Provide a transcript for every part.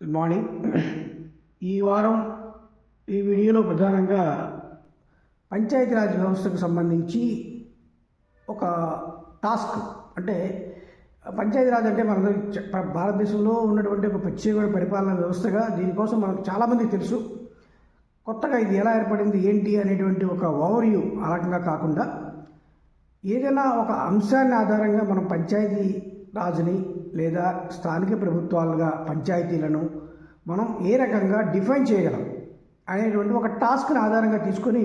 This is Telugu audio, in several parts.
గుడ్ మార్నింగ్ ఈ వారం ఈ వీడియోలో ప్రధానంగా పంచాయతీరాజ్ వ్యవస్థకు సంబంధించి ఒక టాస్క్ అంటే పంచాయతీరాజ్ అంటే మన భారతదేశంలో ఉన్నటువంటి ఒక ప్రత్యేకమైన పరిపాలన వ్యవస్థగా దీనికోసం మనకు చాలామందికి తెలుసు. కొత్తగా ఇది ఎలా ఏర్పడింది ఏంటి అనేటువంటి ఒక ఓవర్యూ ఆ రకంగా కాకుండా ఏదైనా ఒక అంశాన్ని ఆధారంగా మనం పంచాయతీ రాజుని లేదా స్థానిక ప్రభుత్వాలుగా పంచాయతీలను మనం ఏ రకంగా డిఫైన్ చేయగలం అనేటువంటి ఒక టాస్క్ని ఆధారంగా తీసుకొని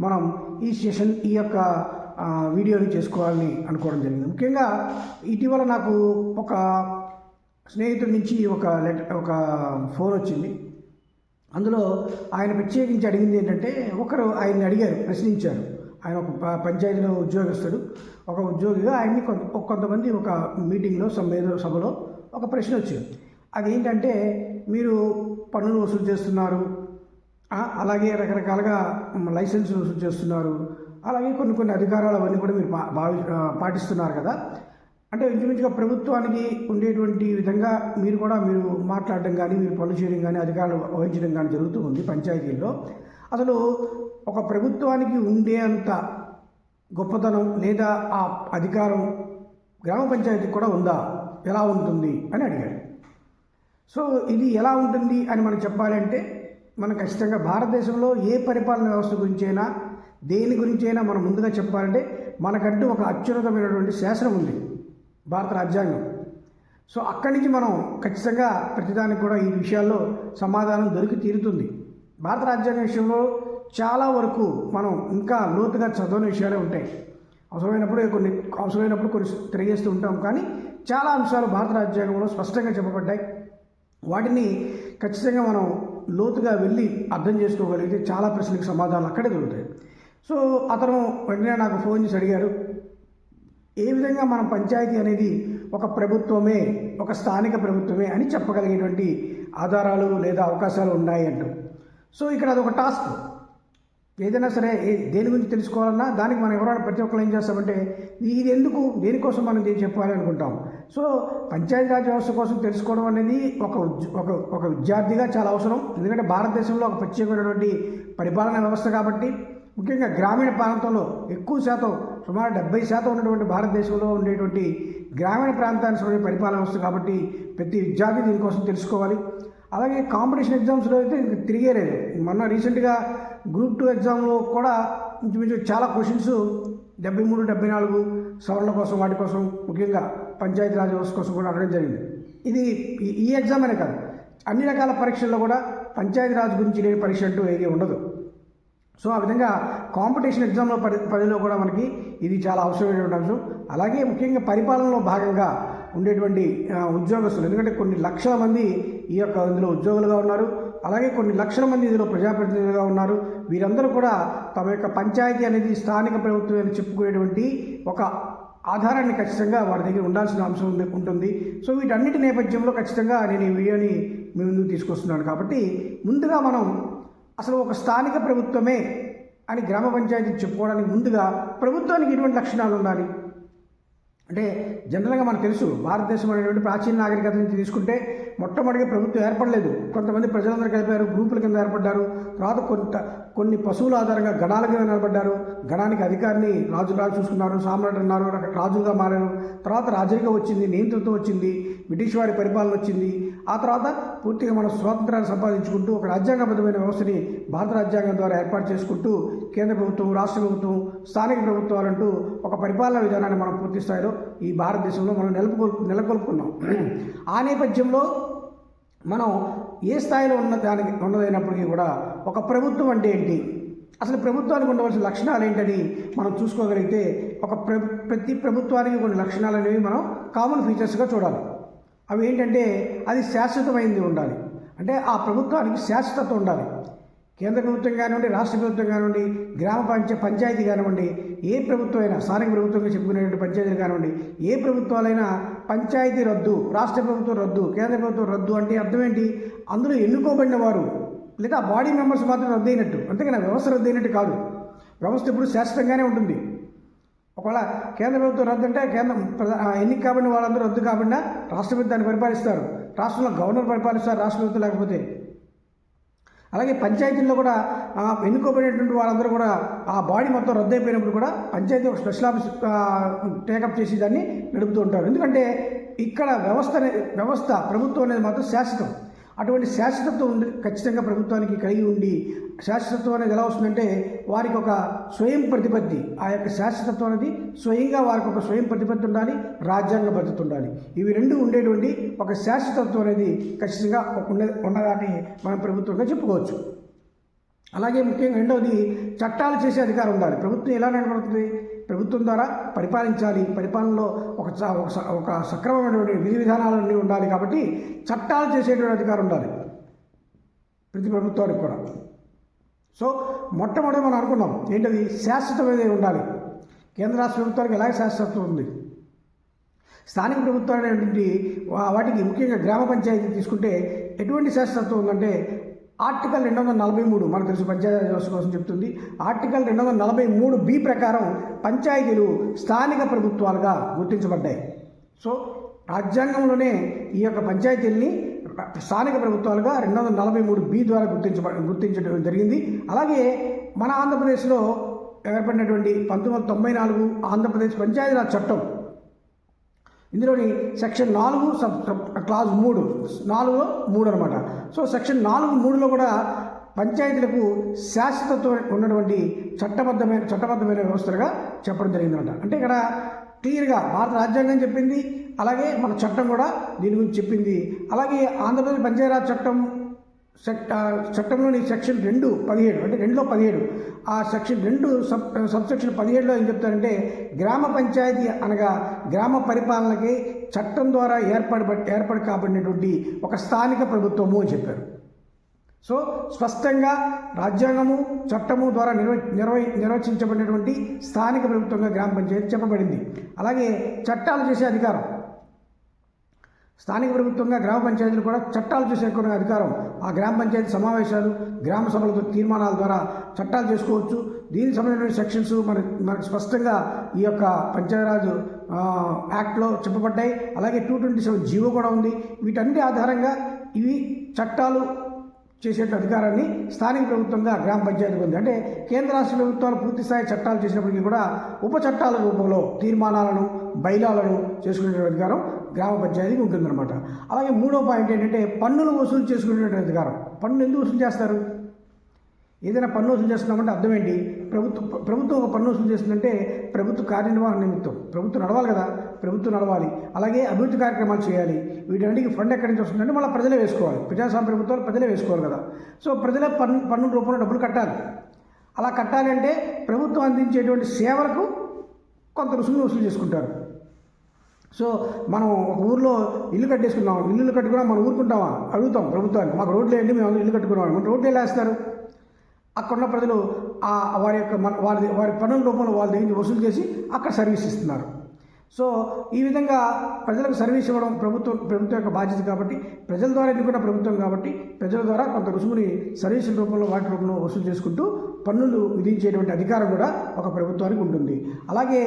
మనం ఈ సెషన్ ఈ యొక్క వీడియోని చేసుకోవాలని అనుకోవడం జరిగింది. ముఖ్యంగా ఇటీవల నాకు ఒక స్నేహితుడి నుంచి ఒక లెటర్ ఒక ఫోన్ వచ్చింది. అందులో ఆయన ప్రత్యేకించి అడిగింది ఏంటంటే ఒకరు ఆయన్ని అడిగారు ప్రశ్నించారు. ఆయన ఒక పంచాయతీలో ఉద్యోగస్తుడు. ఒక ఉద్యోగిగా ఆయన్ని కొంత కొంతమంది ఒక మీటింగ్లో ఏదో సభలో ఒక ప్రశ్న వచ్చింది. అదేంటంటే మీరు పన్నులు వసూలు చేస్తున్నారు. అలాగే రకరకాలుగా లైసెన్సులు వసూలు చేస్తున్నారు. అలాగే కొన్ని కొన్ని అధికారాలు అవన్నీ కూడా మీరు భావి పాటిస్తున్నారు కదా. అంటే ఇంచుమించుగా ప్రభుత్వానికి ఉండేటువంటి విధంగా మీరు కూడా మీరు మాట్లాడడం కానీ మీరు పనులు చేయడం కానీ అధికారులు వహించడం కానీ జరుగుతూ ఉంది పంచాయతీల్లో. అసలు ఒక ప్రభుత్వానికి ఉండే అంత గొప్పతనం లేదా ఆ అధికారం గ్రామ పంచాయతీకి కూడా ఉందా? ఎలా ఉంటుంది? అని అడిగాడు. సో ఇది ఎలా ఉంటుంది అని మనం చెప్పాలంటే మనం ఖచ్చితంగా భారతదేశంలో ఏ పరిపాలన వ్యవస్థ గురించైనా దేని గురించైనా మనం ముందుగా చెప్పాలంటే మనకంటూ ఒక అత్యున్నతమైనటువంటి శాసనం ఉంది భారత రాజ్యాంగం. సో అక్కడి నుంచి మనం ఖచ్చితంగా ప్రతిదానికి కూడా ఈ విషయాల్లో సమాధానం దొరికి తీరుతుంది. భారత రాజ్యాంగం విషయంలో చాలా వరకు మనం ఇంకా లోతుగా చదవని విషయాలే ఉంటాయి. అవసరమైనప్పుడు కొన్ని అవసరమైనప్పుడు కొన్ని తిరిగేస్తూ ఉంటాం. కానీ చాలా అంశాలు భారత రాజ్యాంగంలో స్పష్టంగా చెప్పబడ్డాయి. వాటిని ఖచ్చితంగా మనం లోతుగా వెళ్ళి అర్థం చేసుకోగలిగితే చాలా ప్రశ్నలకు సమాధానాలు అక్కడే దొరుకుతాయి. సో అతను వెంటనే నాకు ఫోన్ చేసి అడిగారు ఏ విధంగా మనం పంచాయతీ అనేది ఒక ప్రభుత్వమే ఒక స్థానిక ప్రభుత్వమే అని చెప్పగలిగేటువంటి ఆధారాలు లేదా అవకాశాలు ఉన్నాయి అంటూ సో ఇక్కడ అదొక టాస్క్. ఏదైనా సరే దేని గురించి తెలుసుకోవాలన్నా దానికి మనం ఎవరైనా ప్రతి ఒక్కరు ఏం చేస్తామంటే ఇది ఎందుకు? దేనికోసం మనం దీన్ని చెప్పాలి? అనుకుంటాం. సో పంచాయతీరాజ్ వ్యవస్థ కోసం తెలుసుకోవడం అనేది ఒక ఒక ఒక విద్యార్థిగా చాలా అవసరం. ఎందుకంటే భారతదేశంలో ఒక ప్రత్యేకమైనటువంటి పరిపాలనా వ్యవస్థ కాబట్టి ముఖ్యంగా గ్రామీణ ప్రాంతంలో ఎక్కువ శాతం సుమారు డెబ్బై శాతం ఉన్నటువంటి భారతదేశంలో ఉండేటువంటి గ్రామీణ ప్రాంతానికి సంబంధించిన పరిపాలన వ్యవస్థ కాబట్టి ప్రతి విద్యార్థి దీనికోసం తెలుసుకోవాలి. అలాగే కాంపిటీషన్ ఎగ్జామ్స్లో అయితే ఇంక తిరిగే లేదు. మొన్న రీసెంట్గా గ్రూప్ టూ ఎగ్జామ్లో కూడా ఇంచుమించు చాలా క్వశ్చన్స్ డెబ్బై మూడు డెబ్బై నాలుగు సవరణ కోసం వాటి కోసం ముఖ్యంగా పంచాయతీ రాజ్ వ్యవస్థ కోసం కూడా అడగడం జరిగింది. ఇది ఈ- ఈ ఎగ్జామ్ అనే కాదు. అన్ని రకాల పరీక్షల్లో కూడా పంచాయతీ రాజ్ గురించి లేని పరీక్ష అంటూ ఏది ఉండదు. సో ఆ విధంగా కాంపిటీషన్ ఎగ్జామ్లో పరి పదిలో కూడా మనకి ఇది చాలా అవసరమైనటువంటి అంశం. అలాగే ముఖ్యంగా పరిపాలనలో భాగంగా ఉండేటువంటి ఉద్యోగస్తులు. ఎందుకంటే కొన్ని లక్షల మంది ఈ యొక్క ఇందులో ఉద్యోగులుగా ఉన్నారు. అలాగే కొన్ని లక్షల మంది ఇందులో ప్రజాప్రతినిధులుగా ఉన్నారు. వీరందరూ కూడా తమ యొక్క పంచాయతీ అనేది స్థానిక ప్రభుత్వం అని చెప్పుకునేటువంటి ఒక ఆధారాన్ని ఖచ్చితంగా వారి దగ్గర ఉండాల్సిన అంశం ఉంది ఉంటుంది. సో వీటన్నిటి నేపథ్యంలో ఖచ్చితంగా నేను ఈ వీడియోని మీ ముందుకు తీసుకొస్తున్నాను. కాబట్టి ముందుగా మనం అసలు ఒక స్థానిక ప్రభుత్వమే అని గ్రామ పంచాయతీ చెప్పుకోవడానికి ముందుగా ప్రభుత్వానికి ఎటువంటి లక్షణాలు ఉండాలి. అంటే జనరల్గా మనకు తెలుసు భారతదేశం అనేటువంటి ప్రాచీన నాగరికత నుంచి తీసుకుంటే మొట్టమొదటిగా ప్రభుత్వం ఏర్పడలేదు. కొంతమంది ప్రజలందరూ కలిపారు గ్రూపుల కింద ఏర్పడ్డారు. తర్వాత కొంత కొన్ని పశువుల ఆధారంగా గణాల కింద నిలబడ్డారు. గణానికి అధికారిని రాజులాగా చూసుకున్నారు సామ్రాట్ అన్నారు రక- రాజుగా మారారు. తర్వాత రాజరికం వచ్చింది నియంత్రితం వచ్చింది బ్రిటిష్ వారి పరిపాలన వచ్చింది. ఆ తర్వాత పూర్తిగా మన స్వాతంత్రాన్ని సంపాదించుకుంటూ ఒక రాజ్యాంగబద్ధమైన వ్యవస్థని భారత రాజ్యాంగం ద్వారా ఏర్పాటు చేసుకుంటూ కేంద్ర ప్రభుత్వం రాష్ట్ర ప్రభుత్వం స్థానిక ప్రభుత్వాలంటూ ఒక పరిపాలనా విధానాన్ని మనం పూర్తి స్థాయిలో ఈ భారతదేశంలో మనం నెలకొల్ నెలకొల్పుకున్నాం. ఆ నేపథ్యంలో మనం ఏ స్థాయిలో ఉన్న దానికి ఉన్నదైనప్పటికీ కూడా ఒక ప్రభుత్వం అంటే ఏంటి? అసలు ప్రభుత్వానికి ఉండవలసిన లక్షణాలు ఏంటని మనం చూసుకోగలిగితే ఒక ప్ర ప్రతి ప్రభుత్వానికి కొన్ని లక్షణాలు అనేవి మనం కామన్ ఫీచర్స్గా చూడాలి. అవి ఏంటంటే అది శాశ్వతమైంది ఉండాలి. అంటే ఆ ప్రభుత్వానికి శాశ్వతత ఉండాలి. కేంద్ర ప్రభుత్వం కానివ్వండి రాష్ట్ర ప్రభుత్వం కానివ్వండి గ్రామ పంచ పంచాయతీ కానివ్వండి ఏ ప్రభుత్వం అయినా స్థానిక ప్రభుత్వంగా చెప్పుకునేటువంటి పంచాయతీలు కానివ్వండి ఏ ప్రభుత్వాలైనా పంచాయతీ రద్దు రాష్ట్ర ప్రభుత్వం రద్దు కేంద్ర ప్రభుత్వం రద్దు అంటే అర్థం ఏంటి అందులో ఎన్నుకోబడిన వారు లేదా బాడీ మెంబర్స్ మాత్రం రద్దయినట్టు అంతేగాని వ్యవస్థ రద్దయినట్టు కాదు. వ్యవస్థ ఇప్పుడు శాశ్వతంగానే ఉంటుంది. ఒకవేళ కేంద్ర ప్రభుత్వం రద్దు అంటే కేంద్రం ప్రధా- ఎన్నిక కాబట్టి వాళ్ళందరూ రద్దు కాకుండా రాష్ట్ర దాన్ని పరిపాలిస్తారు. రాష్ట్రంలో గవర్నర్ పరిపాలిస్తారు రాష్ట్ర ప్రభుత్వం లేకపోతే. అలాగే పంచాయతీల్లో కూడా ఎన్నుకోబడినటువంటి వాళ్ళందరూ కూడా ఆ బాడీ మొత్తం రద్దయిపోయినప్పుడు కూడా పంచాయతీ ఒక స్పెషల్ ఆఫీస్ టేకప్ చేసి దాన్ని నడుపుతూ ఉంటారు. ఎందుకంటే ఇక్కడ వ్యవస్థ వ్యవస్థ ప్రభుత్వం అనేది మాత్రం శాశ్వతం. అటువంటి శాశ్వతత్వం ఉండి ఖచ్చితంగా ప్రభుత్వానికి కలిగి ఉండి శాశ్వతత్వం అనేది ఎలా వస్తుందంటే వారికి ఒక స్వయం ప్రతిపత్తి. ఆ యొక్క శాశ్వతత్వం అనేది స్వయంగా వారికి ఒక స్వయం ప్రతిపత్తి ఉండాలి రాజ్యాంగ భద్రత ఉండాలి. ఇవి రెండు ఉండేటువంటి ఒక శాశ్వతత్వం అనేది ఖచ్చితంగా ఉన్న ఉన్నదాన్ని మనం ప్రభుత్వంగా చెప్పుకోవచ్చు. అలాగే ముఖ్యంగా రెండవది చట్టాలు చేసే అధికారం ఉండాలి. ప్రభుత్వం ఎలా నడపడుతుంది ప్రభుత్వం ద్వారా పరిపాలించాలి. పరిపాలనలో ఒక ఒక ఒక సక్రమమైనటువంటి విధి విధానాలన్నీ ఉండాలి కాబట్టి చట్టాలు చేసేటువంటి అధికారం ఉండాలి. ప్రతి ప్రభుత్వానికి కూడా. సో మొట్టమొదటి మనం అనుకున్నాం ఏంటది? శాశ్వతమైనది ఉండాలి. కేంద్ర రాష్ట్ర ప్రభుత్వానికి ఎలాగ శాశ్వతం ఉంది? స్థానిక ప్రభుత్వాలు అనేటువంటి వాటికి ముఖ్యంగా గ్రామ పంచాయతీ తీసుకుంటే ఎటువంటి శాస్త్రత్వం ఉందంటే ఆర్టికల్ రెండు వందల నలభై మూడు మనకు తెలుసు పంచాయతీ వ్యవస్థ కోసం చెప్తుంది. ఆర్టికల్ రెండు వందల నలభై మూడు బి ప్రకారం పంచాయతీలు స్థానిక ప్రభుత్వాలుగా గుర్తించబడ్డాయి. సో రాజ్యాంగంలోనే ఈ యొక్క పంచాయతీల్ని స్థానిక ప్రభుత్వాలుగా రెండు వందల నలభై మూడు బి ద్వారా గుర్తించబ గుర్తించడం జరిగింది. అలాగే మన ఆంధ్రప్రదేశ్లో ఏర్పడినటువంటి పంతొమ్మిది వందల తొంభై నాలుగు ఆంధ్రప్రదేశ్ పంచాయతీరాజ్ చట్టం ఇందులోని సెక్షన్ నాలుగు సబ్ క్లాజ్ మూడు నాలుగు మూడు అనమాట సో సెక్షన్ నాలుగు మూడులో కూడా పంచాయతీలకు శాశ్వతత్వం ఉన్నటువంటి చట్టబద్ధమైన చట్టబద్ధమైన వ్యవస్థలుగా చెప్పడం జరిగిందనమాట అంటే ఇక్కడ క్లియర్గా భారత రాజ్యాంగం చెప్పింది అలాగే మన చట్టం కూడా దీని గురించి చెప్పింది. అలాగే ఆంధ్రప్రదేశ్ పంచాయతీరాజ్ చట్టం సెక్ ఆ చట్టంలోని సెక్షన్ రెండు పదిహేడు అంటే రెండులో పదిహేడు ఆ సెక్షన్ రెండు సబ్ సబ్ సెక్షన్ పదిహేడులో ఏం చెప్తారంటే గ్రామ పంచాయతీ అనగా గ్రామ పరిపాలనకి చట్టం ద్వారా ఏర్పడి కాబడినటువంటి ఒక స్థానిక ప్రభుత్వము అని చెప్పారు. సో స్పష్టంగా రాజ్యాంగము చట్టము ద్వారా నిర్వ నిర్వ నిర్వచించబడినటువంటి స్థానిక ప్రభుత్వంగా గ్రామ పంచాయతీ చెప్పబడింది. అలాగే చట్టాలు చేసే అధికారం. స్థానిక ప్రభుత్వంగా గ్రామ పంచాయతీలు కూడా చట్టాలు చేసేకునే అధికారం ఆ గ్రామ పంచాయతీ సమావేశాలు గ్రామ సభలతో తీర్మానాల ద్వారా చట్టాలు చేసుకోవచ్చు. దీనికి సంబంధించిన సెక్షన్స్ మన మనకు స్పష్టంగా ఈ యొక్క పంచాయతీరాజ్ యాక్ట్లో చెప్పబడ్డాయి. అలాగే టూ ట్వంటీ సెవెన్ జీవో కూడా ఉంది. వీటన్నిటి ఆధారంగా ఇవి చట్టాలు చేసే అధికారాన్ని స్థానిక ప్రభుత్వంగా గ్రామ పంచాయతీకి ఉంది. అంటే కేంద్ర రాష్ట్ర ప్రభుత్వాలు పూర్తి స్థాయి చట్టాలు చేసినప్పటికీ కూడా ఉప చట్టాల రూపంలో తీర్మానాలను బైలాలను చేసుకునే అధికారం గ్రామ పంచాయతీకి ఉంటుందన్నమాట. అలాగే మూడో పాయింట్ ఏంటంటే పన్నులు వసూలు చేసుకునేటువంటి అధికారం. పన్నులు ఎందుకు వసూలు చేస్తారు? ఏదైనా పన్ను వసూలు చేస్తున్నామంటే అర్థం ఏంటి? ప్రభుత్వం ప్రభుత్వం ఒక పన్ను వసూలు చేస్తుందంటే ప్రభుత్వ కార్యనిర్వహణ నిమిత్తం. ప్రభుత్వం నడవాలి కదా? ప్రభుత్వం నడవాలి. అలాగే అభివృద్ధి కార్యక్రమాలు చేయాలి. వీటన్నిటికీ ఫండ్ ఎక్కడి నుంచి వస్తుందంటే మళ్ళీ ప్రజలే వేసుకోవాలి. ప్రజాస్వామ్య ప్రభుత్వాలు ప్రజలే వేసుకోవాలి కదా. సో ప్రజలే పన్ను పన్ను రూపంలో డబ్బులు కట్టాలి. అలా కట్టాలంటే ప్రభుత్వం అందించేటువంటి సేవలకు కొంత రుసుములు వసూలు చేసుకుంటారు. సో మనం ఒక ఊర్లో ఇల్లు కట్టేసుకున్నాం ఇల్లు కట్టుకున్నాం మనం ఊరుకుంటామా? అడుగుతాం ప్రభుత్వాన్ని మాకు రోడ్లు వేయండి మేము ఇల్లు కట్టుకున్నాం. మన రోడ్లు ఎలా వేస్తారు అక్కడ ఉన్న ప్రజలు ఆ వారి యొక్క మన వారి వారి పన్నుల రూపంలో వాళ్ళ దగ్గర వసూలు చేసి అక్కడ సర్వీస్ ఇస్తున్నారు. సో ఈ విధంగా ప్రజలకు సర్వీస్ ఇవ్వడం ప్రభుత్వం ప్రభుత్వం యొక్క బాధ్యత కాబట్టి ప్రజల ద్వారా ఎన్నుకున్న ప్రభుత్వం కాబట్టి ప్రజల ద్వారా కొంత రుసుముని సర్వీసుల రూపంలో వాటి రూపంలో వసూలు చేసుకుంటూ పన్నులు విధించేటువంటి అధికారం కూడా ఒక ప్రభుత్వానికి ఉంటుంది. అలాగే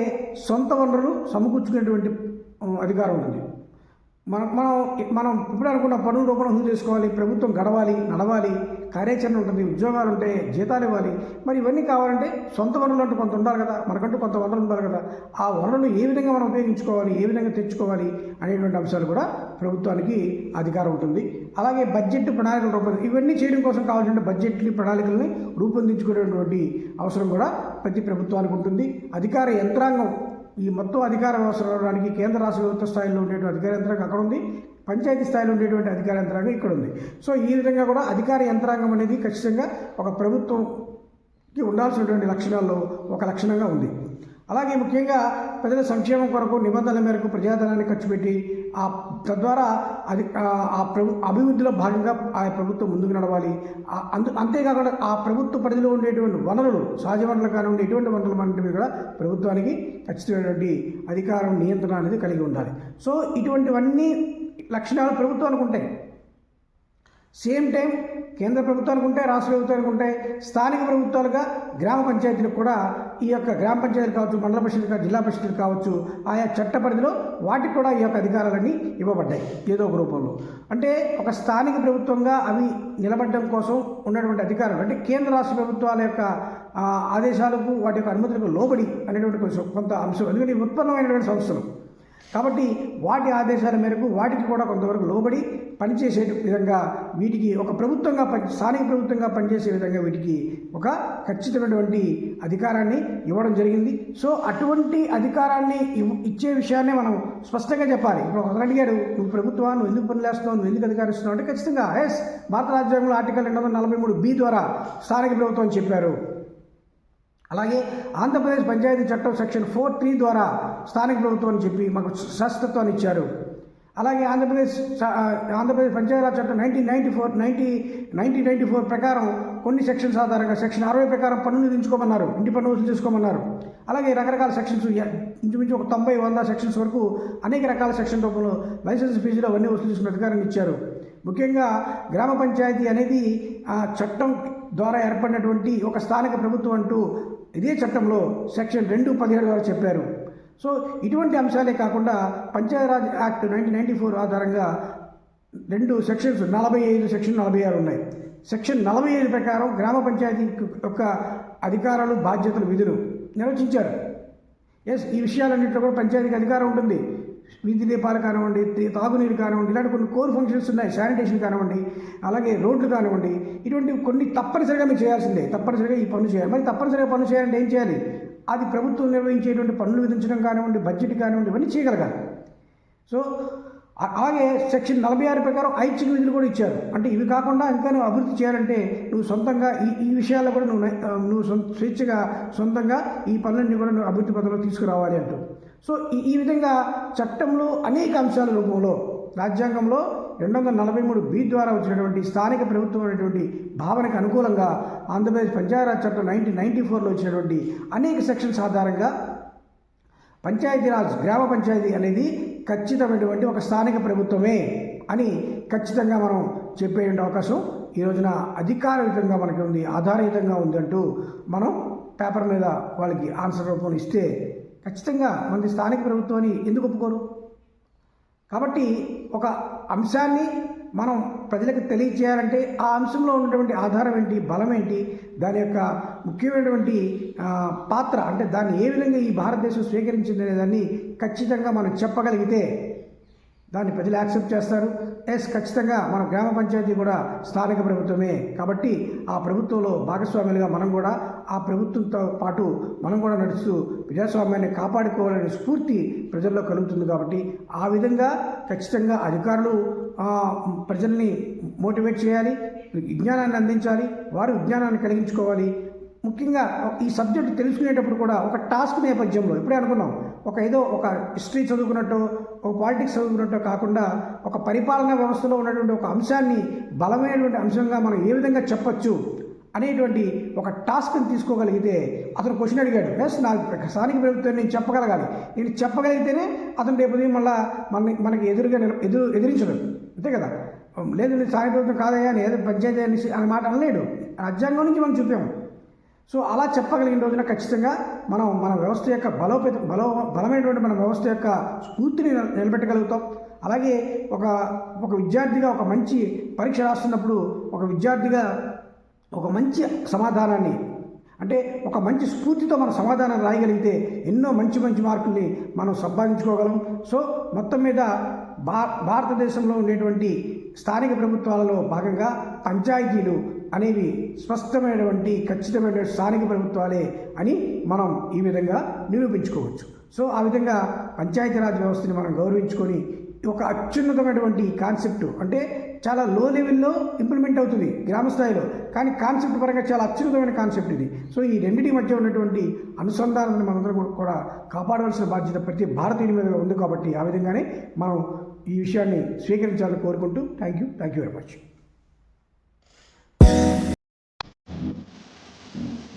సొంత వనరులు సమకూర్చుకునేటువంటి అధికారం ఉంటుంది మనం మనం మనం ఇప్పుడు అనుకున్న పనులు రూపణం చేసుకోవాలి ప్రభుత్వం గడవాలి నడవాలి కార్యాచరణ ఉంటుంది ఉద్యోగాలు ఉంటాయి జీతాలు ఇవ్వాలి. మరి ఇవన్నీ కావాలంటే సొంత వనరులు అంటూ కొంత ఉండాలి కదా మనకంటూ కొంత వనరులు ఉండాలి కదా. ఆ వనరులు ఏ విధంగా మనం ఉపయోగించుకోవాలి ఏ విధంగా తెచ్చుకోవాలి అనేటువంటి అంశాలు కూడా ప్రభుత్వానికి అధికారం ఉంటుంది. అలాగే బడ్జెట్ ప్రణాళికలు రూపొంది ఇవన్నీ చేయడం కోసం కావాల్సిన బడ్జెట్లు ప్రణాళికల్ని రూపొందించుకునేటువంటి అవసరం కూడా ప్రతి ప్రభుత్వానికి ఉంటుంది. అధికార యంత్రాంగం ఈ మొత్తం అధికార వ్యవస్థ రావడానికి కేంద్ర రాష్ట్ర ప్రభుత్వ స్థాయిలో ఉండేటువంటి అధికార యంత్రాంగం అక్కడ ఉంది పంచాయతీ స్థాయిలో ఉండేటువంటి అధికార యంత్రాంగం ఇక్కడ ఉంది సో ఈ విధంగా కూడా అధికార యంత్రాంగం అనేది ఖచ్చితంగా ఒక ప్రభుత్వంకి ఉండాల్సినటువంటి లక్షణాల్లో ఒక లక్షణంగా ఉంది. అలాగే ముఖ్యంగా ప్రజల సంక్షేమం కొరకు నిబంధనల మేరకు ప్రజాధనాన్ని ఖర్చు పెట్టి ఆ తద్వారా అది ఆ- ప్రభు అభివృద్ధిలో భాగంగా ఆ ప్రభుత్వం ముందుకు నడవాలి. అందు అంతేకాకుండా ఆ ప్రభుత్వ పరిధిలో ఉండేటువంటి వనరులు సహజ వనరులు కానివ్వండి ఎటువంటి వనరులు వంటివి కూడా ప్రభుత్వానికి ఖచ్చితమైనటువంటి అధికారం నియంత్రణ అనేది కలిగి ఉండాలి. సో ఇటువంటివన్నీ లక్షణాలు ప్రభుత్వానికి ఉంటాయి సేమ్ టైం కేంద్ర ప్రభుత్వానికి ఉంటాయి రాష్ట్ర ప్రభుత్వానికి ఉంటాయి స్థానిక ప్రభుత్వాలుగా గ్రామ పంచాయతీలకు కూడా ఈ యొక్క గ్రామ పంచాయతీలు కావచ్చు మండల పరిషత్లు కావచ్చు జిల్లా పరిషత్లు కావచ్చు ఆయా చట్ట పరిధిలో వాటికి కూడా ఈ యొక్క అధికారాలన్నీ ఇవ్వబడ్డాయి ఏదో ఒక రూపంలో. అంటే ఒక స్థానిక ప్రభుత్వంగా అవి నిలబడడం కోసం ఉన్నటువంటి అధికారులు అంటే కేంద్ర రాష్ట్ర ప్రభుత్వాల యొక్క ఆదేశాలకు వాటి యొక్క అనుమతులకు లోబడి అనేటువంటి కొంచెం కొంత అంశం. ఎందుకంటే ఉత్పన్నమైనటువంటి సంస్థలు. కాబట్టి వాటి ఆదేశాల మేరకు వాటికి కూడా కొంతవరకు లోబడి పనిచేసే విధంగా వీటికి ఒక ప్రభుత్వంగా పని స్థానిక ప్రభుత్వంగా పనిచేసే విధంగా వీటికి ఒక ఖచ్చితమైనటువంటి అధికారాన్ని ఇవ్వడం జరిగింది. సో అటువంటి అధికారాన్ని ఇవ్- ఇచ్చే విషయాన్ని మనం స్పష్టంగా చెప్పాలి. ఇప్పుడు ఒకరు అడిగాడు నువ్వు ప్రభుత్వాన్ని నువ్వు ఎందుకు పనిచేస్తున్నావు నువ్వు ఎందుకు అధికారిస్తున్నావు? అంటే ఖచ్చితంగా ఎస్ భారత రాజ్యాంగంలో ఆర్టికల్ రెండు వందల నలభై మూడు బి ద్వారా స్థానిక ప్రభుత్వం చెప్పారు. అలాగే ఆంధ్రప్రదేశ్ పంచాయతీ చట్టం సెక్షన్ ఫోర్ త్రీ ద్వారా స్థానిక ప్రభుత్వం అని చెప్పి మాకు శాశ్వతత్వాన్ని ఇచ్చారు. అలాగే ఆంధ్రప్రదేశ్ ఆంధ్రప్రదేశ్ పంచాయతీరాజ్ చట్టం nineteen ninety four ninety nineteen ninety four ప్రకారం కొన్ని సెక్షన్స్ ఆధారంగా సెక్షన్ అరవై ప్రకారం పన్నులు దించుకోమన్నారు ఇంటి పన్ను వసూలు చేసుకోమన్నారు. అలాగే రకరకాల సెక్షన్స్ ఇంచుమించు ఒక తొంభై వంద సెక్షన్స్ వరకు అనేక రకాల సెక్షన్ రూపంలో లైసెన్స్ ఫీజులు అవన్నీ వసూలు చేసుకున్న అధికారాన్ని ఇచ్చారు. ముఖ్యంగా గ్రామ పంచాయతీ అనేది ఆ చట్టం ద్వారా ఏర్పడినటువంటి ఒక స్థానిక ప్రభుత్వం అంటూ ఇదే చట్టంలో సెక్షన్ రెండు పదిహేడు ద్వారా చెప్పారు. సో ఇటువంటి అంశాలే కాకుండా Panchayati Raj act nineteen ninety four ఆధారంగా రెండు సెక్షన్స్ నలభై ఐదు సెక్షన్ నలభై ఆరు ఉన్నాయి. సెక్షన్ నలభై ఐదు ప్రకారం గ్రామ పంచాయతీ యొక్క అధికారాలు బాధ్యతలు విధులు నిర్వచించారు. ఎస్ ఈ విషయాలన్నింటిలో కూడా పంచాయతీకి అధికారం ఉంటుంది. వీధి దీపాలు కానివ్వండి తాగునీరు కానివ్వండి ఇలాంటి కొన్ని కోర్ ఫంక్షన్స్ ఉన్నాయి. శానిటేషన్ కానివ్వండి అలాగే రోడ్లు కానివ్వండి ఇటువంటి కొన్ని తప్పనిసరిగా మీరు చేయాల్సిందే. తప్పనిసరిగా ఈ పనులు చేయాలి. మరి తప్పనిసరిగా పనులు చేయాలంటే ఏం చేయాలి? అది ప్రభుత్వం నిర్వహించేటువంటి పనులు విధించడం కానివ్వండి బడ్జెట్ కానివ్వండి ఇవన్నీ చేయగలగాలి. సో అలాగే సెక్షన్ నలభై ఆరు ప్రకారం ఐచ్ఛిక విధులు కూడా ఇచ్చారు. అంటే ఇవి కాకుండా ఇంకా నువ్వు అభివృద్ధి చేయాలంటే నువ్వు సొంతంగా ఈ ఈ విషయాల్లో కూడా నువ్వు నువ్వు సొంత స్వేచ్ఛగా సొంతంగా ఈ పనులన్నీ కూడా నువ్వు అభివృద్ధి పథంలో తీసుకురావాలి అంటూ. సో ఈ ఈ విధంగా చట్టంలో అనేక అంశాల రూపంలో రాజ్యాంగంలో రెండు వందల నలభై మూడు బి ద్వారా వచ్చినటువంటి స్థానిక ప్రభుత్వం అనేటువంటి భావనకు అనుకూలంగా ఆంధ్రప్రదేశ్ పంచాయతీరాజ్ చట్టం నైన్టీన్ నైన్టీ ఫోర్లో వచ్చినటువంటి అనేక సెక్షన్స్ ఆధారంగా పంచాయతీరాజ్ గ్రామ పంచాయతీ అనేది ఖచ్చితమైనటువంటి ఒక స్థానిక ప్రభుత్వమే అని ఖచ్చితంగా మనం చెప్పే అవకాశం ఈ రోజున అధికారయుతంగా మనకి ఉంది ఆధారయుతంగా ఉంది అంటూ మనం పేపర్ మీద వాళ్ళకి ఆన్సర్ రూపంలో ఇస్తే ఖచ్చితంగా మనది స్థానిక ప్రభుత్వాన్ని ఎందుకు ఒప్పుకోరు? కాబట్టి ఒక అంశాన్ని మనం ప్రజలకు తెలియచేయాలంటే ఆ అంశంలో ఉన్నటువంటి ఆధారం ఏంటి బలం ఏంటి దాని యొక్క ముఖ్యమైనటువంటి పాత్ర అంటే దాన్ని ఏ విధంగా ఈ భారతదేశం స్వీకరించింది అనే దాన్ని ఖచ్చితంగా మనం చెప్పగలిగితే దాన్ని ప్రజలు యాక్సెప్ట్ చేస్తారు. ఎస్ ఖచ్చితంగా మన గ్రామ పంచాయతీ కూడా స్థానిక ప్రభుత్వమే. కాబట్టి ఆ ప్రభుత్వంలో భాగస్వాములుగా మనం కూడా ఆ ప్రభుత్వంతో పాటు మనం కూడా నడుస్తూ ప్రజాస్వామ్యాన్ని కాపాడుకోవాలనే స్ఫూర్తి ప్రజల్లో కలుగుతుంది కాబట్టి ఆ విధంగా ఖచ్చితంగా అధికారులు ప్రజల్ని మోటివేట్ చేయాలి విజ్ఞానాన్ని అందించాలి వారు విజ్ఞానాన్ని కలిగించుకోవాలి. ముఖ్యంగా ఈ సబ్జెక్ట్ తెలుసుకునేటప్పుడు కూడా ఒక టాస్క్ నేపథ్యంలో ఇప్పుడే అనుకున్నాం ఒక ఏదో ఒక హిస్టరీ చదువుకున్నట్టు ఒక పాలిటిక్స్ చదువుకున్నట్టు కాకుండా ఒక పరిపాలనా వ్యవస్థలో ఉన్నటువంటి ఒక అంశాన్ని బలమైనటువంటి అంశంగా మనం ఏ విధంగా చెప్పచ్చు అనేటువంటి ఒక టాస్క్ని తీసుకోగలిగితే అతను క్వశ్చన్ అడిగాడు. ఎస్ నా స్థానిక ప్రభుత్వం నేను చెప్పగలగాలి. నేను చెప్పగలిగితేనే అతను రేపు ఉదయం మళ్ళా మన మనకి ఎదురుగా ఎదురు ఎదిరించడు. అంతే కదా? లేదు నేను స్థానిక ప్రభుత్వం కాదయ్యా నేను ఏదో పంచాయతీ అనేసి అనే మాట అనలేడు. రాజ్యాంగం నుంచి మనం చూపాము సో అలా చెప్పగలిగిన రోజున ఖచ్చితంగా మనం మన వ్యవస్థ యొక్క బలోపేత బలో బలమైనటువంటి మన వ్యవస్థ యొక్క స్ఫూర్తిని నిలబెట్టగలుగుతాం. అలాగే ఒక ఒక విద్యార్థిగా ఒక మంచి పరీక్ష రాస్తున్నప్పుడు ఒక విద్యార్థిగా ఒక మంచి సమాధానాన్ని అంటే ఒక మంచి స్ఫూర్తితో మనం సమాధానం రాయగలిగితే ఎన్నో మంచి మంచి మార్కుల్ని మనం సంపాదించుకోగలం. సో మొత్తం మీద భా భారతదేశంలో ఉండేటువంటి స్థానిక ప్రభుత్వాలలో భాగంగా పంచాయతీలు అనేవి స్పష్టమైనటువంటి ఖచ్చితమైన స్థానిక ప్రభుత్వాలే అని మనం ఈ విధంగా నిరూపించుకోవచ్చు. సో ఆ విధంగా పంచాయతీరాజ్ వ్యవస్థని మనం గౌరవించుకొని ఒక అత్యున్నతమైనటువంటి కాన్సెప్ట్ అంటే చాలా లో లెవెల్లో ఇంప్లిమెంట్ అవుతుంది గ్రామ స్థాయిలో. కానీ కాన్సెప్ట్ పరంగా చాలా అత్యున్నతమైన కాన్సెప్ట్ ఇది. సో ఈ రెండింటి మధ్య ఉన్నటువంటి అనుసంధానాన్ని మనందరం కూడా- కాపాడవలసిన బాధ్యత ప్రతి భారతీయుని మీద ఉంది కాబట్టి ఆ విధంగానే మనం ఈ విషయాన్ని స్వీకరించాలని కోరుకుంటూ thank you thank you very much うん。